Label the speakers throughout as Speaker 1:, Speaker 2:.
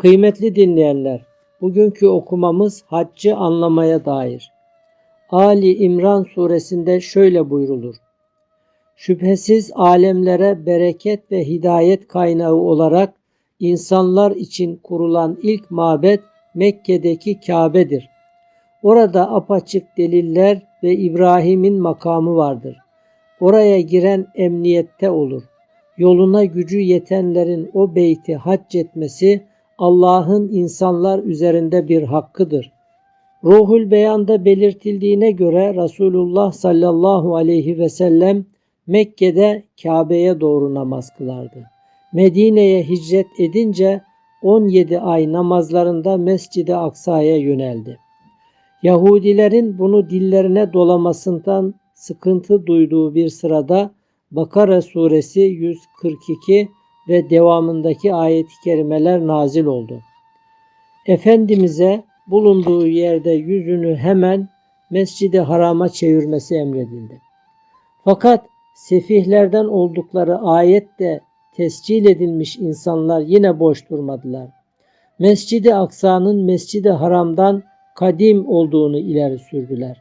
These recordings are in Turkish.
Speaker 1: Kıymetli dinleyenler, bugünkü okumamız haccı anlamaya dair. Ali İmran suresinde şöyle buyrulur. Şüphesiz alemlere bereket ve hidayet kaynağı olarak insanlar için kurulan ilk mabet Mekke'deki Kabe'dir. Orada apaçık deliller ve İbrahim'in makamı vardır. Oraya giren emniyette olur. Yoluna gücü yetenlerin o beyti hac etmesi Allah'ın insanlar üzerinde bir hakkıdır. Ruhul Beyan'da belirtildiğine göre Resulullah sallallahu aleyhi ve sellem Mekke'de Kabe'ye doğru namaz kılardı. Medine'ye hicret edince 17 ay namazlarında Mescid-i Aksa'ya yöneldi. Yahudilerin bunu dillerine dolamasından sıkıntı duyduğu bir sırada Bakara suresi 142 ve devamındaki ayet-i kerimeler nazil oldu. Efendimiz'e bulunduğu yerde yüzünü hemen Mescid-i Haram'a çevirmesi emredildi. Fakat sefihlerden oldukları ayette tescil edilmiş insanlar yine boş durmadılar. Mescid-i Aksa'nın Mescid-i Haram'dan kadim olduğunu ileri sürdüler.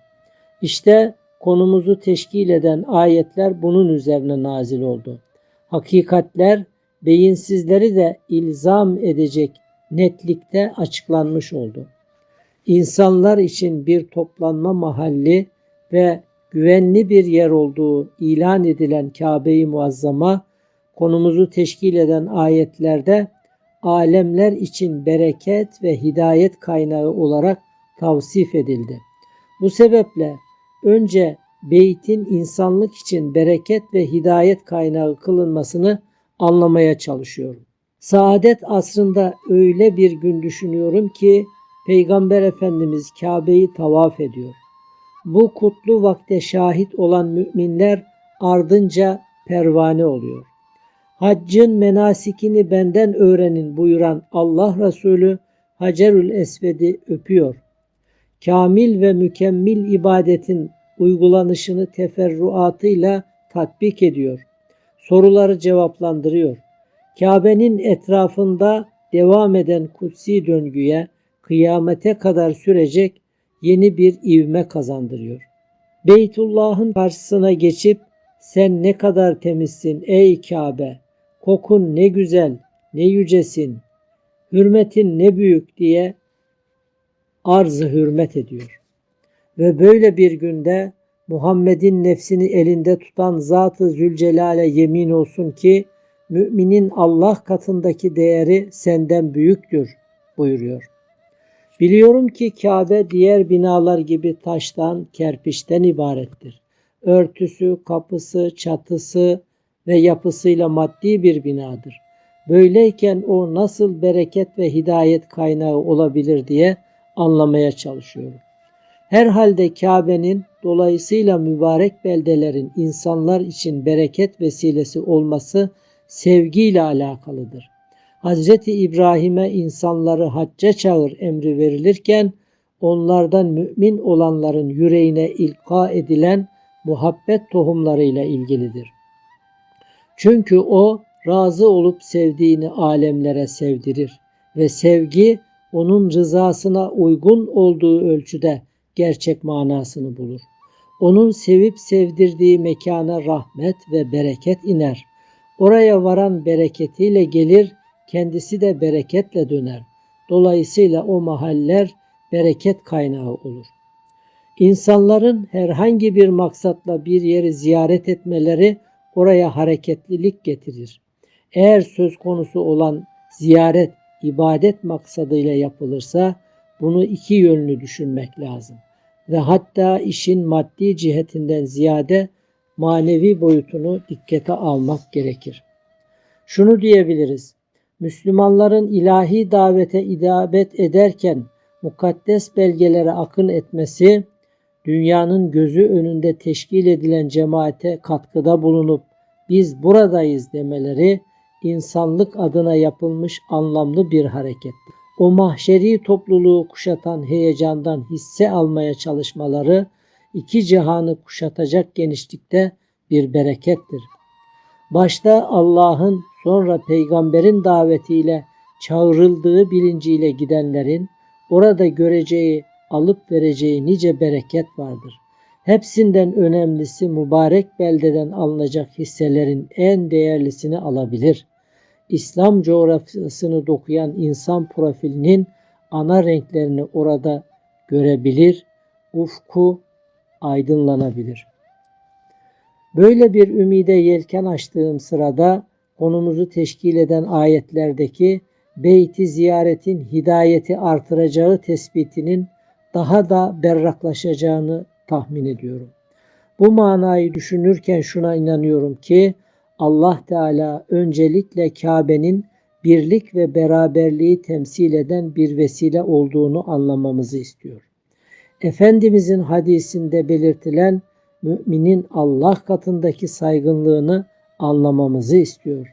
Speaker 1: İşte konumuzu teşkil eden ayetler bunun üzerine nazil oldu. Hakikatler beyinsizleri de ilzam edecek netlikte açıklanmış oldu. İnsanlar için bir toplanma mahalli ve güvenli bir yer olduğu ilan edilen Kabe-i Muazzama konumuzu teşkil eden ayetlerde alemler için bereket ve hidayet kaynağı olarak tavsif edildi. Bu sebeple önce beytin insanlık için bereket ve hidayet kaynağı kılınmasını anlamaya çalışıyorum. Saadet asrında öyle bir gün düşünüyorum ki Peygamber Efendimiz Kabe'yi tavaf ediyor. Bu kutlu vakte şahit olan müminler ardınca pervane oluyor. Haccın menasikini benden öğrenin buyuran Allah Resulü Hacerül Esved'i öpüyor. Kamil ve mükemmel ibadetin uygulanışını teferruatıyla tatbik ediyor. Soruları cevaplandırıyor. Kabe'nin etrafında devam eden kutsi döngüye kıyamete kadar sürecek yeni bir ivme kazandırıyor. Beytullah'ın karşısına geçip sen ne kadar temizsin ey Kabe, kokun ne güzel, ne yücesin, hürmetin ne büyük diye arzı hürmet ediyor. Ve böyle bir günde Muhammed'in nefsini elinde tutan Zat-ı Zülcelal'e yemin olsun ki müminin Allah katındaki değeri senden büyüktür buyuruyor. Biliyorum ki Kabe diğer binalar gibi taştan, kerpiçten ibarettir. Örtüsü, kapısı, çatısı ve yapısıyla maddi bir binadır. Böyleyken o nasıl bereket ve hidayet kaynağı olabilir diye anlamaya çalışıyorum. Herhalde Kabe'nin dolayısıyla mübarek beldelerin insanlar için bereket vesilesi olması sevgiyle alakalıdır. Hazreti İbrahim'e insanları hacca çağır emri verilirken onlardan mümin olanların yüreğine ilka edilen muhabbet tohumlarıyla ilgilidir. Çünkü o razı olup sevdiğini alemlere sevdirir ve sevgi onun rızasına uygun olduğu ölçüde gerçek manasını bulur. Onun sevip sevdirdiği mekana rahmet ve bereket iner. Oraya varan bereketiyle gelir, kendisi de bereketle döner. Dolayısıyla o mahaller bereket kaynağı olur. İnsanların herhangi bir maksatla bir yeri ziyaret etmeleri oraya hareketlilik getirir. Eğer söz konusu olan ziyaret ibadet maksadıyla yapılırsa bunu iki yönlü düşünmek lazım. Ve hatta işin maddi cihetinden ziyade manevi boyutunu dikkate almak gerekir. Şunu diyebiliriz. Müslümanların ilahi davete idabet ederken mukaddes belgelere akın etmesi, dünyanın gözü önünde teşkil edilen cemaate katkıda bulunup biz buradayız demeleri insanlık adına yapılmış anlamlı bir harekettir. O mahşeri topluluğu kuşatan heyecandan hisse almaya çalışmaları iki cihanı kuşatacak genişlikte bir berekettir. Başta Allah'ın sonra peygamberin davetiyle çağrıldığı bilinciyle gidenlerin orada göreceği, alıp vereceği nice bereket vardır. Hepsinden önemlisi mübarek beldeden alınacak hisselerin en değerlisini alabilir. İslam coğrafyasını dokuyan insan profilinin ana renklerini orada görebilir, ufku aydınlanabilir. Böyle bir ümide yelken açtığım sırada konumuzu teşkil eden ayetlerdeki beyti ziyaretin hidayeti artıracağı tespitinin daha da berraklaşacağını tahmin ediyorum. Bu manayı düşünürken şuna inanıyorum ki Allah Teala öncelikle Kabe'nin birlik ve beraberliği temsil eden bir vesile olduğunu anlamamızı istiyor. Efendimizin hadisinde belirtilen müminin Allah katındaki saygınlığını anlamamızı istiyor.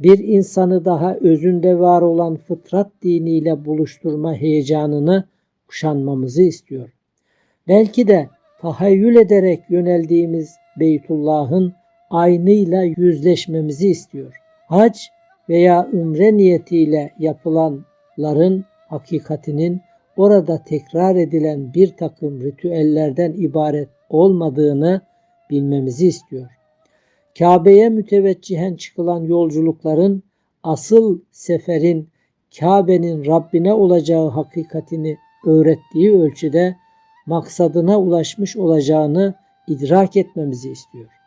Speaker 1: Bir insanı daha özünde var olan fıtrat diniyle buluşturma heyecanını kuşanmamızı istiyor. Belki de tahayyül ederek yöneldiğimiz Beytullah'ın aynıyla yüzleşmemizi istiyor. Hac veya ümre niyetiyle yapılanların hakikatinin orada tekrar edilen bir takım ritüellerden ibaret olmadığını bilmemizi istiyor. Kabe'ye müteveccihen çıkılan yolculukların asıl seferin Kabe'nin Rabbine olacağı hakikatini öğrettiği ölçüde maksadına ulaşmış olacağını idrak etmemizi istiyor.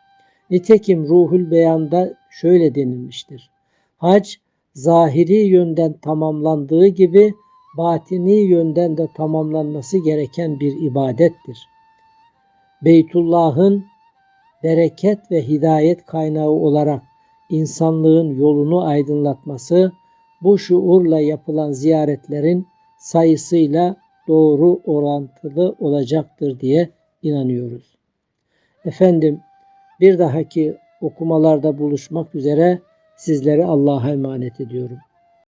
Speaker 1: Nitekim ruhul beyanda şöyle denilmiştir. Hac zahiri yönden tamamlandığı gibi batini yönden de tamamlanması gereken bir ibadettir. Beytullah'ın bereket ve hidayet kaynağı olarak insanlığın yolunu aydınlatması bu şuurla yapılan ziyaretlerin sayısıyla doğru orantılı olacaktır diye inanıyoruz. Efendim bir dahaki okumalarda buluşmak üzere sizleri Allah'a emanet ediyorum.